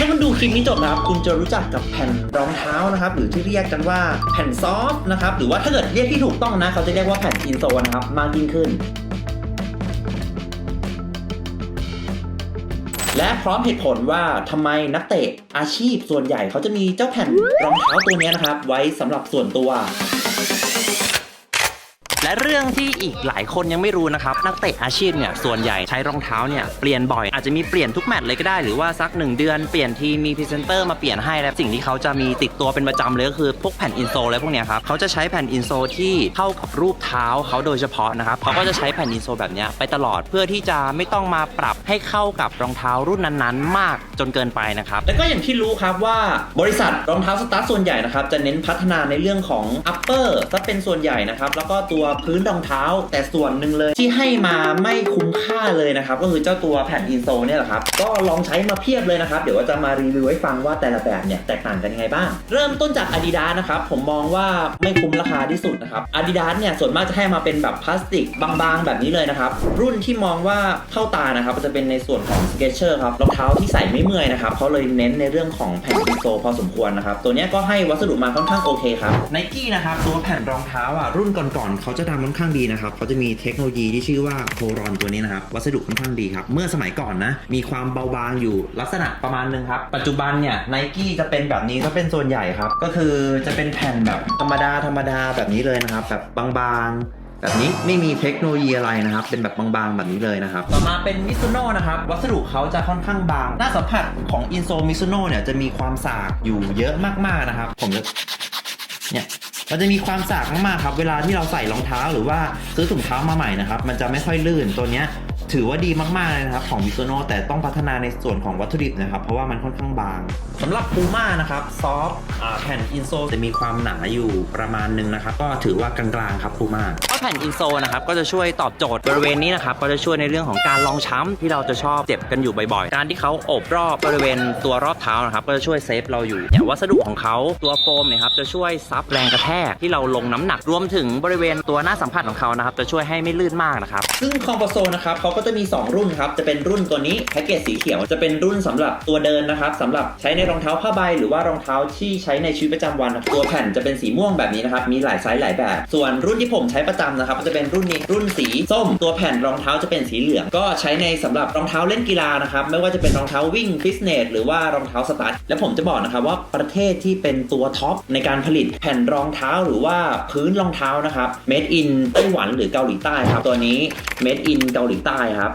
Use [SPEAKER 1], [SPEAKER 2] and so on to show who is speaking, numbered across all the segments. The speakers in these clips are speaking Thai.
[SPEAKER 1] ถ้ามันดูคลิปนี้จบนะครับ คุณจะรู้จักกับแผ่นรองเท้านะครับ หรือที่เรียกกันว่าแผ่นซอฟนะครับ หรือว่าถ้าเกิดเรียกที่ถูกต้องนะ เขาจะเรียกว่าแผ่นอินโซนะครับ มากยิ่งขึ้น และพร้อมเหตุผลว่าทำไมนักเตะอาชีพส่วนใหญ่เขาจะมีเจ้าแผ่นรองเท้าตัวนี้นะครับ ไว้สำหรับส่วนตัว
[SPEAKER 2] และเรื่องที่อีกหลายคนยังไม่รู้นะครับ นักเตะอาชีพเนี่ยส่วนใหญ่ใช้รองเท้าเนี่ยเปลี่ยนบ่อยอาจจะมีเปลี่ยนทุกแมตช์เลยก็ได้หรือว่าสัก 1 เดือนเปลี่ยนทีมีพรีเซนเตอร์มาเปลี่ยนให้แล้วสิ่งที่เขาจะมีติดตัวเป็นประจำเลยก็คือพวกแผ่นอินโซลอะไรพวกเนี้ยครับเขาจะใช้แผ่นอินโซลที่เข้ากับรูปเท้าเขาโดยเฉพาะนะครับเขาก็จะใช้แผ่นอินโซลแบบเนี้ยไปตลอดเพื่อที่จะไม่ต้องมาปรับให้เข้ากับรองเท้ารุ่นนั้นๆ มากจนเกินไปนะครับ
[SPEAKER 1] แล้วก็อย่างที่รู้ครับว่าบริษัทรองเท้าสตาร์ทส่วนใหญ่นะครับจะเน้นพัฒนาในเรื่องของ upper ซะเป็นส่วนใหญ่นะครับแล้วก็ตัวพื้นรองเท้า แต่ส่วนหนึ่งเลยที่ให้มาไม่คุ้มค่าเลยนะครับ ก็คือเจ้าตัวแผ่นอินโซเนี่ยแหละครับ ก็ลองใช้มาเพียบเลยนะครับ เดี๋ยวว่าจะมารีวิวให้ฟังว่าแต่ละแบบเนี่ยแตกต่างกันยังไงบ้าง เริ่มต้นจาก Adidas นะครับ ผมมองว่าไม่คุ้มราคาที่สุดนะครับ Adidas เนี่ยส่วนมากจะให้มาเป็นแบบพลาสติกบางๆ แบบนี้เลยนะครับ รุ่นที่มองว่าเข้าตานะครับจะเป็นในส่วนของ Skechers ครับรองเท้าที่ใส่ไม่เมื่อยนะครับเขาเลยเน้นในเรื่องของแผ่นอินโซพอสมควรนะครับตัวเนี้ยก็ให้วัสดุมาค่อนข้างโอเคครับ Nike นะครับตัวแผ่นรองเท้าอะรุ่นก่อนๆเขาจะทำค่อนข้างดีนะครับเขาจะมีเทคโนโลยีที่ชื่อว่าโครอนตัวนี้นะครับ วัสดุค่อนข้างดีครับ เมื่อสมัยก่อนนะ มีความเบาบางอยู่ลักษณะประมาณนึงครับ ปัจจุบันเนี่ย Nike จะเป็นแบบนี้ก็เป็นส่วนใหญ่ครับ ก็คือจะเป็นแผ่นแบบธรรมดาธรรมดาแบบนี้เลยนะครับ แบบบางแบบนี้ไม่มีเทคโนโลยีอะไรนะครับ เป็นแบบบางๆ แบบนี้เลยนะครับ ต่อมาเป็นมิซุโน่นะครับ วัสดุเขาจะค่อนข้างบาง หน้าสัมผัสของอินโซมิซุโน่เนี่ยจะมีความสากอยู่เยอะมากๆนะครับ ผมจะเนี่ย มันจะมีความสากมากๆครับ เวลาที่เราใส่รองเท้าหรือว่าซื้อถุงเท้ามาใหม่นะครับ มันจะไม่ค่อยลื่นตัวเนี้ย ถือว่าดีมากๆเลยนะครับของมิ z โนแต่ต้องพัฒนาในส่วนของวัตถุดิบนะครับ เพราะว่ามันค่อนข้างบางสำหรับ Puma นะครับ ซอฟแผ่นอินโซจะมีความหนาอยู่ประมาณนึงนะครับ ก็ถือว่ากลางๆครับ Puma
[SPEAKER 2] ก็แผ่นอินโซนะครับก็จะช่วยตอบโจทย์บริเวณนี้นะครับก็จะช่วยในเรื่องของการรองช้ำที่เราจะชอบเจ็บกันอยู่บ่อยๆ การที่เขาโอบรอบบริเวณตัวรอบเท้านะครับก็จะช่วยเซฟเราอยู่อย่างวัสดุของเขาตัวโฟมเนี่ยครับจะช่วยซับแรงกระแทกที่เราลงน้ำหนักรวมถึงบริเวณตัวหน้าสัมผัสของเขานะครับจะช่วยให้ไม่ลื่นมากนะครับ
[SPEAKER 1] ซึ่งคอมโพโซนะครับเขาก็จะมี 2 รุ่นครับ จะเป็นรุ่นตัวนี้แพ็กเกจสีเขียวจะเป็นรุ่นสำหรับตัวเดินนะครับสำหรับใช้ในรองเท้าผ้าใบ หรือว่ารองเท้าที่ใช้ในชีวิตประจำวัน ตัวแผ่นจะเป็นสีม่วงแบบนี้นะครับ มีหลายไซส์หลายแบบ ส่วนรุ่นที่ผมใช้ประจำนะครับ จะเป็นรุ่นนี้รุ่นสีส้ม ตัวแผ่นรองเท้าจะเป็นสีเหลือง ก็ใช้ในสำหรับรองเท้าเล่นกีฬานะครับ ไม่ว่าจะเป็นรองเท้าวิ่งฟิตเนสหรือว่ารองเท้าสตาร์ท และผมจะบอกนะครับว่าประเทศที่เป็นตัวท็อปในการผลิตแผ่นรองเท้าหรือว่าพื้นรองเท้านะครับ made in ไต้หวันหรือเกาหลีใต้ครับ ตัวนี้ made in เกาหลีใต้ครับ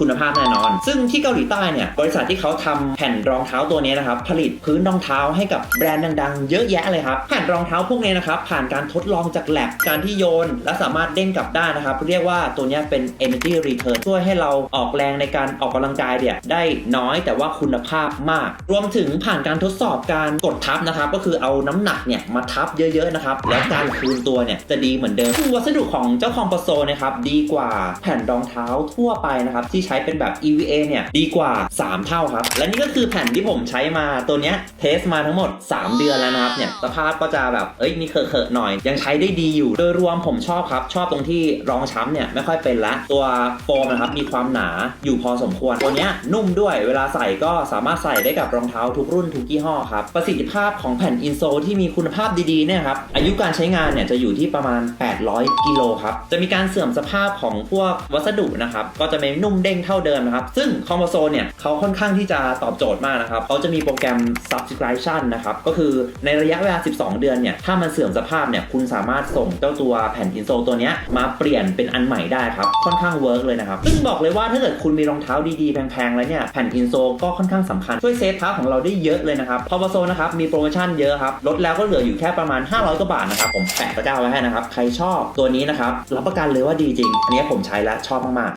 [SPEAKER 1] คุณภาพแน่นอน ซึ่งที่เกาหลีใต้เนี่ยบริษัทที่เขาทำแผ่นรองเท้าตัวนี้นะครับผลิตพื้นรองเท้าให้กับแบรนด์ดังๆ เยอะแยะเลยครับแผ่นรองเท้าพวกนี้นะครับผ่านการทดลองจากแลบการที่โยน และสามารถเด้งกลับได้นะครับเรียกว่าตัวนี้เป็น energy return ช่วยให้เราออกแรงในการออกกำลังกายเนี่ยได้น้อยแต่ว่าคุณภาพมาก รวมถึงผ่านการทดสอบการกดทับนะครับก็คือเอาน้ำหนักเนี่ยมาทับเยอะๆนะครับแล้วการคืนตัวเนี่ยจะดีเหมือนเดิมวัสดุของเจ้าคอมโพโซนะครับดีกว่าแผ่นรองเท้าทั่วไปนะครับที่ใช้เป็นแบบ EVA เนี่ยดีกว่า 3 เท่าครับ และนี่ก็คือแผ่นที่ผมใช้มาตัวเนี้ยเทสมาทั้งหมด 3 เดือนแล้วนะครับเนี่ยสภาพก็จะแบบเอ้ยนี่เคอะๆหน่อย ยังใช้ได้ดีอยู่ โดยรวมผมชอบครับ ชอบตรงที่รองช้ำเนี่ยไม่ค่อยเป็นละตัวโฟมนะครับมีความหนาอยู่พอสมควรตัวเนี้ยนุ่มด้วยเวลาใส่ก็สามารถใส่ได้กับรองเท้าทุกรุ่นทุกยี่ห้อครับประสิทธิภาพของแผ่นอินโซลที่มีคุณภาพดีๆเนี่ยครับอายุการใช้งานเนี่ยจะอยู่ที่ประมาณ 800 กิโลครับจะมีการเสื่อมสภาพของพวกวัสดุนะครับก็จะไม่นุ่มเด้งเท่าเดิมนะครับ ซึ่งคอมโพโซเนี่ยเขาค่อนข้างที่จะตอบโจทย์มากนะครับเขาจะมีโปรแกรม subscription นะครับก็คือในระยะเวลา 12 เดือนเนี่ยถ้ามันเสื่อมสภาพเนี่ยคุณสามารถส่งเจ้าตัวแผ่นอินโซลตัวเนี้ยมาเปลี่ยนเป็นอันใหม่ได้ครับค่อนข้างเวิร์กเลยนะครับซึ่งบอกเลยว่าถ้าเกิดคุณมีรองเท้าดีๆแพงๆแล้วเนี่ยแผ่นอินโซลก็ค่อนข้างสำคัญช่วยเซฟเท้าของเราได้เยอะเลยนะครับคอมโพโซนะครับมีโปรโมชั่นเยอะครับลดแล้วก็เหลืออยู่แค่ประมาณ 500กว่าบาทนะครับผมแปะตะกร้าไว้ให้นะครับใครชอบตัวนี้นะครับรับประกันเลยว่าดีจริง อันนี้ผมใช้แล้วชอบมาก